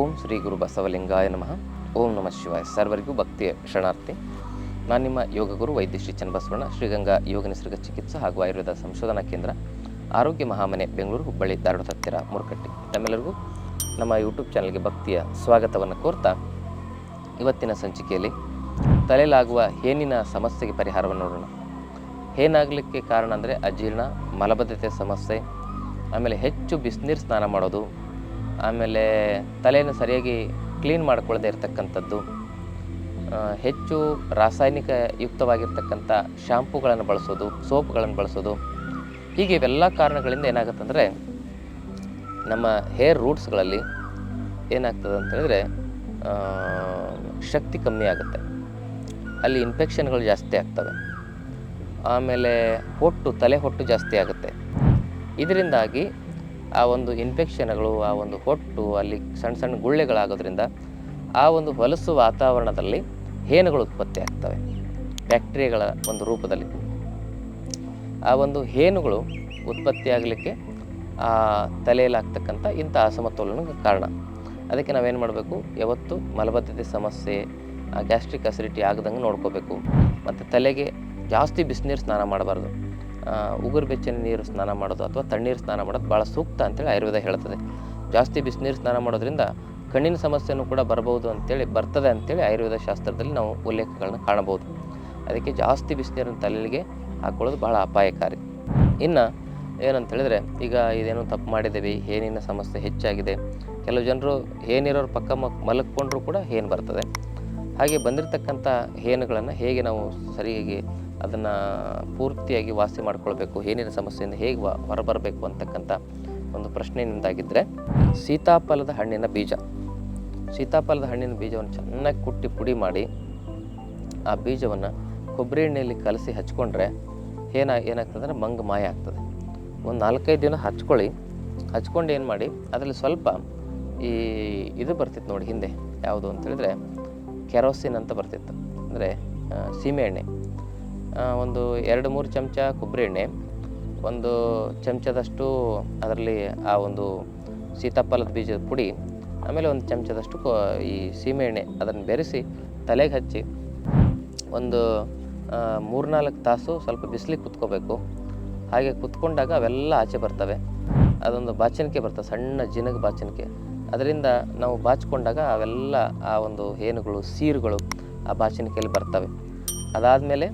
ಓಂ ಶ್ರೀ ಗುರು ಬಸವಲಿಂಗಾಯ ನಮಃ. ಓಂ ನಮಃ ಶಿವಾಯ. ಸರ್ವರಿಗೂ ಭಕ್ತಿಯ ಶರಣಾರ್ಥಿ ನಾನು ನಿಮ್ಮ ಯೋಗ ಗುರು ವೈದ್ಯ ಶ್ರೀ ಚನ್ನಬಸವಣ್ಣ, ಶ್ರೀಗಂಗಾ ಯೋಗ ನಿಸರ್ಗ ಚಿಕಿತ್ಸಾ ಹಾಗೂ ಆಯುರ್ವೇದ ಸಂಶೋಧನಾ ಕೇಂದ್ರ, ಆರೋಗ್ಯ ಮಹಾಮನೆ, ಬೆಂಗಳೂರು, ಹುಬ್ಬಳ್ಳಿ, ಧಾರವಾಡ ಹತ್ತಿರ ಮುರುಕಟ್ಟಿ. ತಮ್ಮೆಲ್ಲರಿಗೂ ನಮ್ಮ ಯೂಟ್ಯೂಬ್ ಚಾನಲ್ಗೆ ಭಕ್ತಿಯ ಸ್ವಾಗತವನ್ನು ಕೋರ್ತಾ, ಇವತ್ತಿನ ಸಂಚಿಕೆಯಲ್ಲಿ ತಲೆಯಲಾಗುವ ಹೇನಿನ ಸಮಸ್ಯೆಗೆ ಪರಿಹಾರವನ್ನು ನೋಡೋಣ. ಏನಾಗಲಿಕ್ಕೆ ಕಾರಣ ಅಂದರೆ ಅಜೀರ್ಣ, ಮಲಬದ್ಧತೆ ಸಮಸ್ಯೆ, ಆಮೇಲೆ ಹೆಚ್ಚು ಬಿಸಿನೀರು ಸ್ನಾನ ಮಾಡೋದು ಆಮೇಲೆ ತಲೆಯನ್ನು ಸರಿಯಾಗಿ ಕ್ಲೀನ್ ಮಾಡಿಕೊಳ್ಳದೆ ಇರತಕ್ಕಂಥದ್ದು ಹೆಚ್ಚು ರಾಸಾಯನಿಕ ಯುಕ್ತವಾಗಿರ್ತಕ್ಕಂಥ ಶ್ಯಾಂಪುಗಳನ್ನು ಬಳಸೋದು, ಸೋಪ್ಗಳನ್ನು ಬಳಸೋದು, ಹೀಗೆ ಇವೆಲ್ಲ ಕಾರಣಗಳಿಂದ ಏನಾಗುತ್ತಂದರೆ ನಮ್ಮ ಹೇರ್ ರೂಟ್ಸ್ಗಳಲ್ಲಿ ಏನಾಗ್ತದೆ ಅಂತ ಹೇಳಿದ್ರೆ ಶಕ್ತಿ ಕಮ್ಮಿ ಆಗುತ್ತೆ. ಅಲ್ಲಿ ಇನ್ಫೆಕ್ಷನ್ಗಳು ಜಾಸ್ತಿ ಆಗ್ತವೆ. ಆಮೇಲೆ ಹೊಟ್ಟು, ತಲೆ ಹೊಟ್ಟು ಜಾಸ್ತಿ ಆಗುತ್ತೆ. ಇದರಿಂದಾಗಿ ಆ ಒಂದು ಇನ್ಫೆಕ್ಷನ್ಗಳು ಆ ಒಂದು ಹೊಟ್ಟು ಅಲ್ಲಿ ಸಣ್ಣ ಸಣ್ಣ ಗುಳ್ಳೆಗಳಾಗೋದ್ರಿಂದ ಆ ಒಂದು ಹೊಲಸು ವಾತಾವರಣದಲ್ಲಿ ಹೇನುಗಳು ಉತ್ಪತ್ತಿ ಆಗ್ತವೆ. ಬ್ಯಾಕ್ಟೀರಿಯಾಗಳ ಒಂದು ರೂಪದಲ್ಲಿ. ಆ ಒಂದು ಹೇನುಗಳು ಉತ್ಪತ್ತಿ ಆಗಲಿಕ್ಕೆ, ಆ ತಲೆಯಲ್ಲಾಗ್ತಕ್ಕಂಥ ಇಂಥ ಅಸಮತೋಲನಕ್ಕೆ ಕಾರಣ. ಅದಕ್ಕೆ ನಾವೇನು ಮಾಡಬೇಕು? ಯಾವತ್ತು ಮಲಬದ್ಧತೆ ಸಮಸ್ಯೆ ಗ್ಯಾಸ್ಟ್ರಿಕ್ ಅಸಿಡಿಟಿ ಆಗದಂಗೆ ನೋಡ್ಕೋಬೇಕು. ಮತ್ತು ತಲೆಗೆ ಜಾಸ್ತಿ ಬಿಸಿನೀರು ಸ್ನಾನ ಮಾಡಬಾರ್ದು. ಉಗುರು ಬೆಚ್ಚನೆ ನೀರು ಸ್ನಾನ ಮಾಡೋದು ಅಥವಾ ತಣ್ಣೀರು ಸ್ನಾನ ಮಾಡೋದು ಭಾಳ ಸೂಕ್ತ ಅಂತೇಳಿ ಆಯುರ್ವೇದ ಹೇಳ್ತದೆ. ಜಾಸ್ತಿ ಬಿಸಿನೀರು ಸ್ನಾನ ಮಾಡೋದ್ರಿಂದ ಕಣ್ಣಿನ ಸಮಸ್ಯೆನೂ ಕೂಡ ಬರ್ಬೋದು ಅಂತೇಳಿ, ಬರ್ತದೆ ಅಂತೇಳಿ ಆಯುರ್ವೇದ ಶಾಸ್ತ್ರದಲ್ಲಿ ನಾವು ಉಲ್ಲೇಖಗಳನ್ನ ಕಾಣಬಹುದು. ಅದಕ್ಕೆ ಜಾಸ್ತಿ ಬಿಸಿನೀರನ್ನು ತಲೆಗೆ ಹಾಕೊಳ್ಳೋದು ಭಾಳ ಅಪಾಯಕಾರಿ. ಇನ್ನು ಏನಂತ ಹೇಳಿದ್ರೆ ಈಗ ಇದೇನೋ ತಪ್ಪು ಮಾಡಿದ್ದೀವಿ, ಏನಿನ ಸಮಸ್ಯೆ ಹೆಚ್ಚಾಗಿದೆ, ಕೆಲವು ಜನರು ಹೇನಿರೋರು ಪಕ್ಕ ಮಲಕ್ಕೊಂಡ್ರೂ ಕೂಡ ಹೇನು ಬರ್ತದೆ. ಹಾಗೆ ಬಂದಿರತಕ್ಕಂಥ ಹೇನುಗಳನ್ನು ಹೇಗೆ ನಾವು ಸರಿಯಾಗಿ ಅದನ್ನು ಪೂರ್ತಿಯಾಗಿ ವಾಸಿ ಮಾಡಿಕೊಳ್ಬೇಕು ಏನಿನ ಸಮಸ್ಯೆಯಿಂದ ಹೇಗೆ ಹೊರಬರಬೇಕು ಅಂತಕ್ಕಂಥ ಒಂದು ಪ್ರಶ್ನೆ ನಿಮ್ದಾಗಿದ್ದರೆ ಸೀತಾಫಲದ ಹಣ್ಣಿನ ಬೀಜ. ಸೀತಾಫಲದ ಹಣ್ಣಿನ ಬೀಜವನ್ನು ಚೆನ್ನಾಗಿ ಕುಟ್ಟಿ ಪುಡಿ ಮಾಡಿ ಆ ಬೀಜವನ್ನು ಕೊಬ್ಬರಿ ಎಣ್ಣೆಯಲ್ಲಿ ಕಲಸಿ ಹಚ್ಕೊಂಡ್ರೆ ಏನ ಏನಾಗ್ತದೆ ಅಂದರೆ ಮಂಗ ಮಾಯ ಆಗ್ತದೆ. ಒಂದು ನಾಲ್ಕೈದು ದಿನ ಹಚ್ಕೊಳ್ಳಿ. ಹಚ್ಕೊಂಡು ಏನು ಮಾಡಿ ಅದರಲ್ಲಿ ಸ್ವಲ್ಪ ಈ ಇದು ಬರ್ತಿತ್ತು ನೋಡಿ ಹಿಂದೆ ಯಾವುದು ಅಂತ ಹೇಳಿದ್ರೆ ಕೆರೋಸಿನ್ ಅಂತ ಬರ್ತಿತ್ತು. ಅಂದರೆ ಸೀಮೆ ಎಣ್ಣೆ. ಆ, ಒಂದು ಎರಡು ಮೂರು ಚಮಚ ಕೊಬ್ಬರಿ ಎಣ್ಣೆ, ಒಂದು ಚಮಚದಷ್ಟು ಅದರಲ್ಲಿ ಆ ಒಂದು ಸೀತಾಫಲದ ಬೀಜದ ಪುಡಿ, ಆಮೇಲೆ ಒಂದು ಚಮಚದಷ್ಟು ಈ ಸೀಮೆ ಎಣ್ಣೆ ಅದನ್ನು ಬೆರೆಸಿ ತಲೆಗೆ ಹಚ್ಚಿ ಒಂದು ಮೂರ್ನಾಲ್ಕು ತಾಸು ಸ್ವಲ್ಪ ಬಿಸಿಲಿಗೆ ಕುತ್ಕೋಬೇಕು. ಹಾಗೆ ಕುತ್ಕೊಂಡಾಗ ಅವೆಲ್ಲ ಆಚೆ ಬರ್ತವೆ. ಅದೊಂದು ಬಾಚಣಿಕೆ ಬರ್ತವೆ ಸಣ್ಣ ಜಿನಗ ಬಾಚಣಿಕೆ. ಅದರಿಂದ ನಾವು ಬಾಚಿಕೊಂಡಾಗ ಅವೆಲ್ಲ ಆ ಒಂದು ಹೇನುಗಳು ಸೀರುಗಳು ಆ ಬಾಚಣಿಕೆಯಲ್ಲಿ ಬರ್ತವೆ. ಅದಾದಮೇಲೆ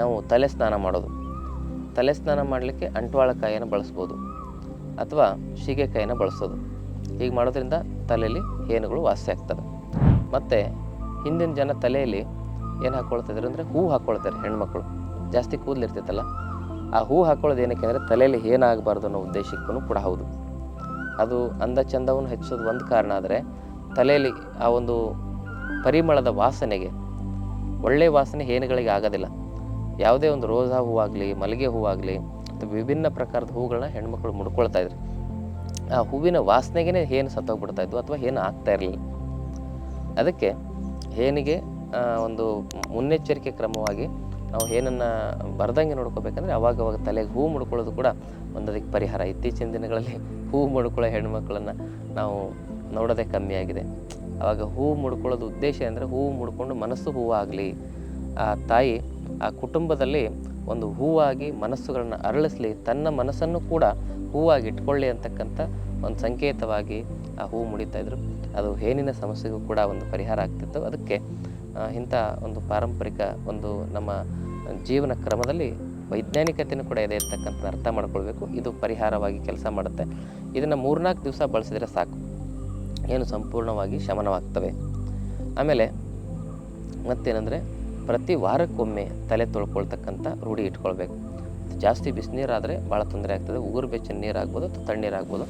ನಾವು ತಲೆ ಸ್ನಾನ ಮಾಡೋದು. ತಲೆ ಸ್ನಾನ ಮಾಡಲಿಕ್ಕೆ ಅಂಟ್ವಾಳಕಾಯಿಯನ್ನು ಬಳಸ್ಬೋದು. ಅಥವಾ ಸೀಗೆಕಾಯಿನ ಬಳಸೋದು. ಹೀಗೆ ಮಾಡೋದ್ರಿಂದ ತಲೆಯಲ್ಲಿ ಹೇನುಗಳು ವಾಸಿ ಆಗ್ತವೆ ಮತ್ತು ಹಿಂದಿನ ಜನ ತಲೆಯಲ್ಲಿ ಏನು ಹಾಕ್ಕೊಳ್ತಿದ್ರು ಅಂದರೆ ಹೂ ಹಾಕ್ಕೊಳ್ತಾರೆ ಹೆಣ್ಮಕ್ಳು. ಜಾಸ್ತಿ ಕೂದಲಿರ್ತೈತಲ್ಲ ಆ ಹೂ ಹಾಕ್ಕೊಳ್ಳೋದು ಏನಕ್ಕೆ ಅಂದರೆ ತಲೆಯಲ್ಲಿ ಏನಾಗಬಾರ್ದು ಅನ್ನೋ ಉದ್ದೇಶಕ್ಕೂ ಕೂಡ ಹೌದು. ಅದು ಅಂದ ಚಂದವನ್ನು ಹೆಚ್ಚಿಸೋದು ಒಂದು ಕಾರಣ ಆದರೆ ತಲೆಯಲ್ಲಿ ಆ ಒಂದು ಪರಿಮಳದ ವಾಸನೆಗೆ ಒಳ್ಳೆಯ ವಾಸನೆ ಹೇನುಗಳಿಗೆ ಆಗೋದಿಲ್ಲ. ಯಾವುದೇ ಒಂದು ರೋಸಾ ಹೂವಾಗಲಿ, ಮಲ್ಲಿಗೆ ಹೂವಾಗಲಿ, ಅಥವಾ ವಿಭಿನ್ನ ಪ್ರಕಾರದ ಹೂಗಳನ್ನ ಹೆಣ್ಮಕ್ಳು ಮುಡ್ಕೊಳ್ತಾ ಇದ್ರು. ಆ ಹೂವಿನ ವಾಸನೆಗೇ ಏನು ಸತ್ತೋಗ್ಬಿಡ್ತಾ ಇದ್ವು ಅಥವಾ ಏನು ಆಗ್ತಾ ಇರಲಿಲ್ಲ. ಅದಕ್ಕೆ ಹೇನಿಗೆ ಒಂದು ಮುನ್ನೆಚ್ಚರಿಕೆ ಕ್ರಮವಾಗಿ ನಾವು ಏನನ್ನು ಬರ್ದಂಗೆ ನೋಡ್ಕೋಬೇಕಂದ್ರೆ ಅವಾಗ ಅವಾಗ ತಲೆಗೆ ಹೂ ಮುಡ್ಕೊಳ್ಳೋದು ಕೂಡ ಒಂದು ಅದಕ್ಕೆ ಪರಿಹಾರ. ಇತ್ತೀಚಿನ ದಿನಗಳಲ್ಲಿ ಹೂ ಮುಡ್ಕೊಳ್ಳೋ ಹೆಣ್ಮಕ್ಳನ್ನು ನಾವು ನೋಡೋದೇ ಕಮ್ಮಿ ಆಗಿದೆ. ಅವಾಗ ಹೂ ಮುಡ್ಕೊಳ್ಳೋದು ಉದ್ದೇಶ ಅಂದರೆ ಹೂ ಮುಡ್ಕೊಂಡು ಮನಸ್ಸು ಹೂವಾಗಲಿ. ಆ ತಾಯಿ ಆ ಕುಟುಂಬದಲ್ಲಿ ಒಂದು ಹೂವಾಗಿ ಮನಸ್ಸುಗಳನ್ನು ಅರಳಿಸಲಿ, ತನ್ನ ಮನಸ್ಸನ್ನು ಕೂಡ ಹೂವಾಗಿ ಇಟ್ಕೊಳ್ಳಿ ಅಂತಕ್ಕಂಥ ಒಂದು ಸಂಕೇತವಾಗಿ ಆ ಹೂ ಮುಡಿತಾ ಇದ್ರು. ಅದು ಹೇನಿನ ಸಮಸ್ಯೆಗೂ ಕೂಡ ಒಂದು ಪರಿಹಾರ ಆಗ್ತಿತ್ತು. ಅದಕ್ಕೆ ಇಂಥ ಒಂದು ಪಾರಂಪರಿಕ ಒಂದು ನಮ್ಮ ಜೀವನ ಕ್ರಮದಲ್ಲಿ ವೈಜ್ಞಾನಿಕತೆಯೂ ಕೂಡ ಇದೆ ಇರ್ತಕ್ಕಂಥ ಅರ್ಥ ಮಾಡ್ಕೊಳ್ಬೇಕು. ಇದು ಪರಿಹಾರವಾಗಿ ಕೆಲಸ ಮಾಡುತ್ತೆ. ಇದನ್ನು ಮೂರ್ನಾಲ್ಕು ದಿವಸ ಬಳಸಿದರೆ ಸಾಕು. ಏನು ಸಂಪೂರ್ಣವಾಗಿ ಶಮನವಾಗ್ತವೆ. ಆಮೇಲೆ ಮತ್ತೇನೆಂದರೆ ಪ್ರತಿ ವಾರಕ್ಕೊಮ್ಮೆ ತಲೆ ತೊಳ್ಕೊಳ್ತಕ್ಕಂಥ ರೂಢಿ ಇಟ್ಕೊಳ್ಬೇಕು. ಜಾಸ್ತಿ ಬಿಸಿನೀರಾದರೆ ಭಾಳ ತೊಂದರೆ ಆಗ್ತದೆ. ಉಗುರು ಬೆಚ್ಚಿನ ನೀರಾಗ್ಬೋದು ಅಥವಾ ತಣ್ಣೀರಾಗ್ಬೋದು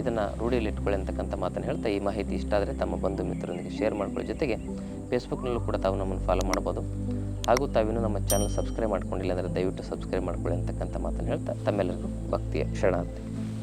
ಇದನ್ನು ರೂಢಿಯಲ್ಲಿ ಇಟ್ಕೊಳ್ಳಿ ಅಂತಕ್ಕಂಥ ಮಾತನ್ನು ಹೇಳ್ತಾ ಈ ಮಾಹಿತಿ ಇಷ್ಟ ಆದರೆ ತಮ್ಮ ಬಂಧು ಮಿತ್ರರೊಂದಿಗೆ ಶೇರ್ ಮಾಡ್ಕೊಳ್ಳಿ. ಜೊತೆಗೆ ಫೇಸ್ಬುಕ್ನಲ್ಲೂ ಕೂಡ ತಾವು ನಮ್ಮನ್ನು ಫಾಲೋ ಮಾಡ್ಬೋದು. ಹಾಗೂ ತಾವಿನ್ನೂ ನಮ್ಮ ಚಾನಲ್ ಸಬ್ಸ್ಕ್ರೈಬ್ ಮಾಡ್ಕೊಂಡಿಲ್ಲ ಅಂದರೆ ದಯವಿಟ್ಟು ಸಬ್ಸ್ಕ್ರೈಬ್ ಮಾಡ್ಕೊಳ್ಳಿ ಅಂತಕ್ಕಂಥ ಮಾತನ್ನು ಹೇಳ್ತಾ ತಮ್ಮೆಲ್ಲರಿಗೂ ಭಕ್ತಿಯ ಶರಣಾರ್ಥಿ.